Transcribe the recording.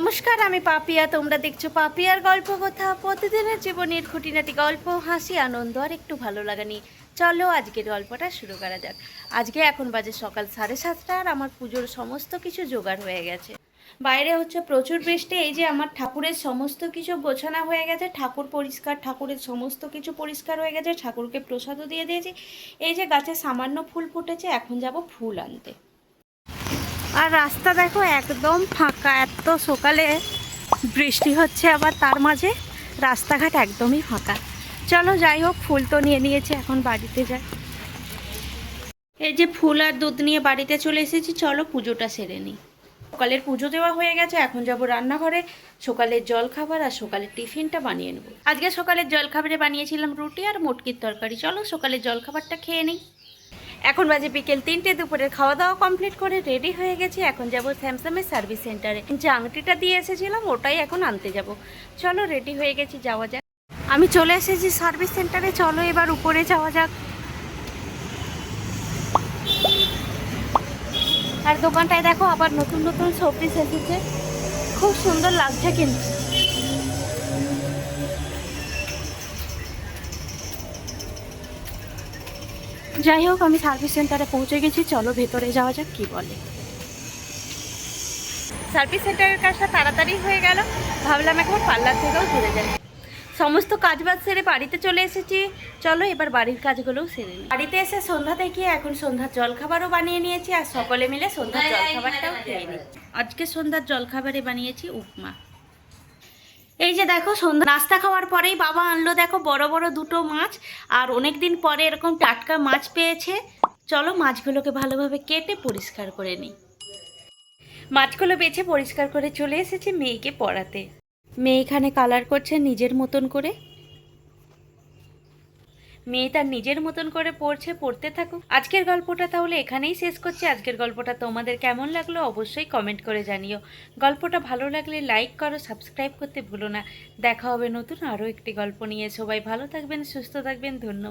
নমস্কার, আমি পাপিয়া। তোমরা দেখছ পাপিয়ার গল্প কথা। প্রতিদিনের জীবনের খুঁটিনাটি গল্প, হাসি, আনন্দ, আর একটু ভালো লাগা নিয়ে। চলো আজকের গল্পটা শুরু করা যাক। আজকে এখন বাজে সকাল সাড়ে সাতটা আর আমার পুজোর সমস্ত কিছু জোগাড় হয়ে গেছে। বাইরে হচ্ছে প্রচুর বৃষ্টি, এই যে আমার ঠাকুরের সমস্ত কিছু গোছানো হয়ে গেছে। ঠাকুর পরিষ্কার, ঠাকুরের সমস্ত কিছু পরিষ্কার হয়ে গেছে। ঠাকুরকে প্রসাদও দিয়ে দিয়েছি। এই যে গাছে সামান্য ফুল ফুটেছে, এখন যাব ফুল আনতে। আর রাস্তা দেখো একদম ফাঁকা, এত সকালে বৃষ্টি হচ্ছে আবার তার মাঝে রাস্তাঘাট একদমই ফাঁকা। চলো যাই হোক, ফুল তো নিয়ে নিয়েছি, এখন বাড়িতে যাই। এই যে ফুল আর দুধ নিয়ে বাড়িতে চলে এসেছি, চলো পুজোটা সেরে নিই। সকালের পুজো দেওয়া হয়ে গেছে, এখন যাব রান্নাঘরে। সকালের জল খাবার আর সকালের টিফিনটা বানিয়ে নেব। আজকে সকালের জল খাবারে বানিয়েছিলাম রুটি আর মটকির তরকারি। চলো সকালের জল খাবারটা খেয়ে নিই। এখন বাজে বিকেল তিনটে, দুপুরের খাওয়া দাওয়া কমপ্লিট করে রেডি হয়ে গেছি। এখন যাব স্যামসাংয়ের সার্ভিস সেন্টারে যে আংটিটা দিয়ে এসেছিলাম, ওটাই এখন আনতে যাব। চলো রেডি হয়ে গেছি, যাওয়া যাক। আমি চলে এসেছি সার্ভিস সেন্টারে চলো এবার উপরে যাওয়া যাক। আর দোকানটায় দেখো আবার নতুন নতুন সবজি এসেছে। খুব সুন্দর লাগছে কিন্তু। যাই হোক, আমি সার্ভিস সেন্টারে পৌঁছে গেছি। চলো ভেতরে যাওয়া যাক, কি বলে। সার্ভিস সেন্টারের কাজটা তাড়াতাড়ি হয়ে গেল। ভাবলাম একবার পার্লার থেকেও ঘুরে যাই। সমস্ত কাজবাজ সেরে বাড়িতে চলে এসেছি। চলো এবার বাড়ির কাজগুলোও সেরে নিই। বাড়িতে এসে সন্ধ্যা থেকে এখন সন্ধ্যার জলখাবারও বানিয়ে নিয়েছি, আর সকলে মিলে সন্ধ্যার জলখাবারটাও খেয়ে নিই। আজকে সন্ধ্যার জলখাবারে বানিয়েছি উপমা। এই যে দেখো, সন্ধ্যা নাস্তা খাওয়ার পরেই বাবা আনলো দেখো বড় বড় দুটো মাছ, আর অনেক দিন পরে এরকম টাটকা মাছ পেয়েছে। চলো মাছগুলোকে ভালোভাবে কেটে পরিষ্কার করে নিই। মাছগুলো বেছে পরিষ্কার করে চলে এসেছে মেয়েকে পড়াতে। মেয়ে এখানে কালার করছে নিজের মতন করে। মেয়ে তার নিজের মতন করে পড়ছে, পড়তে থাকুক। আজকের গল্পটা তাহলে এখানেই শেষ করছি। আজকের গল্পটা তোমাদের কেমন লাগল অবশ্যই কমেন্ট করে জানিও। গল্পটা ভালো লাগলে লাইক করো সাবস্ক্রাইব করতে ভুলো না। দেখা হবে নতুন আরও একটি গল্প নিয়ে। সবাই ভালো থাকবেন, সুস্থ থাকবেন, ধন্যবাদ।